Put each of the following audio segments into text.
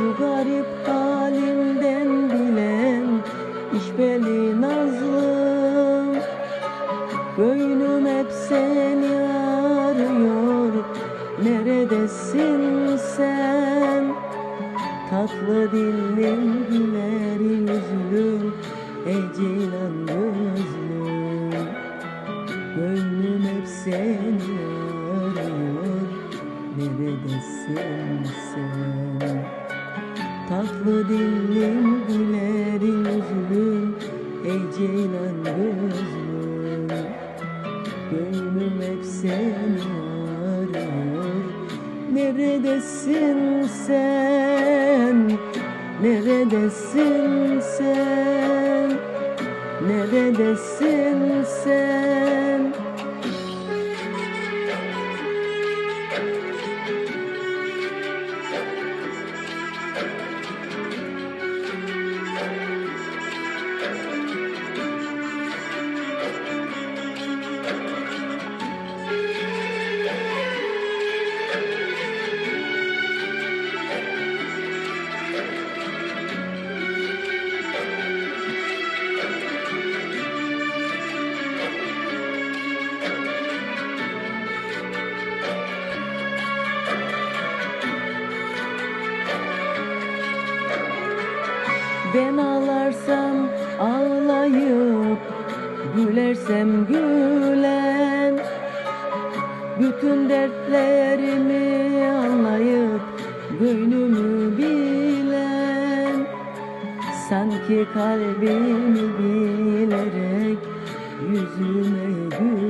Şu garip halimden bilen işbeli nazlım. Gönlüm hep seni arıyor Neredesin sen? Tatlı dillim güler yüzlüm Ey ceylan gözlüm Gönlüm hep seni arıyor Neredesin sen Tatlı dillim güler yüzlüm Ey ceylan gözlüm. Gönlüm hep seni arıyor. Neredesin sen? Neredesin sen? Neredesin sen Ben ağlarsam ağlayıp Gülersem gülen Bütün dertlerimi anlayıp Gönlümü bilen Sanki kalbimi bilerek Yüzüme gülen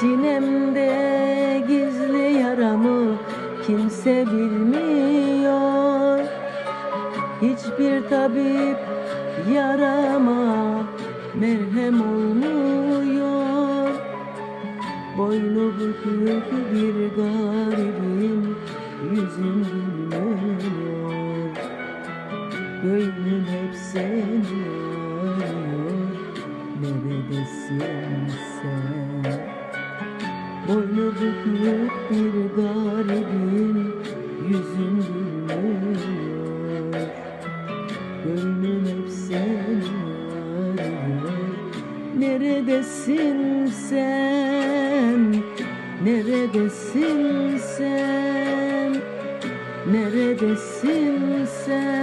Sinemde gizli yaramı kimse bilmiyor. Hiçbir tabip yarama merhem olmuyor. Boynu bükük bir garibim yüzüm gülmüyor. Gönlüm hep seni arıyor Neredesin sen Boynu bükük bir garibim Yüzüm gülmüyor. Gönlüm hep seni arıyor Neredesin sen? Neredesin sen? Neredesin sen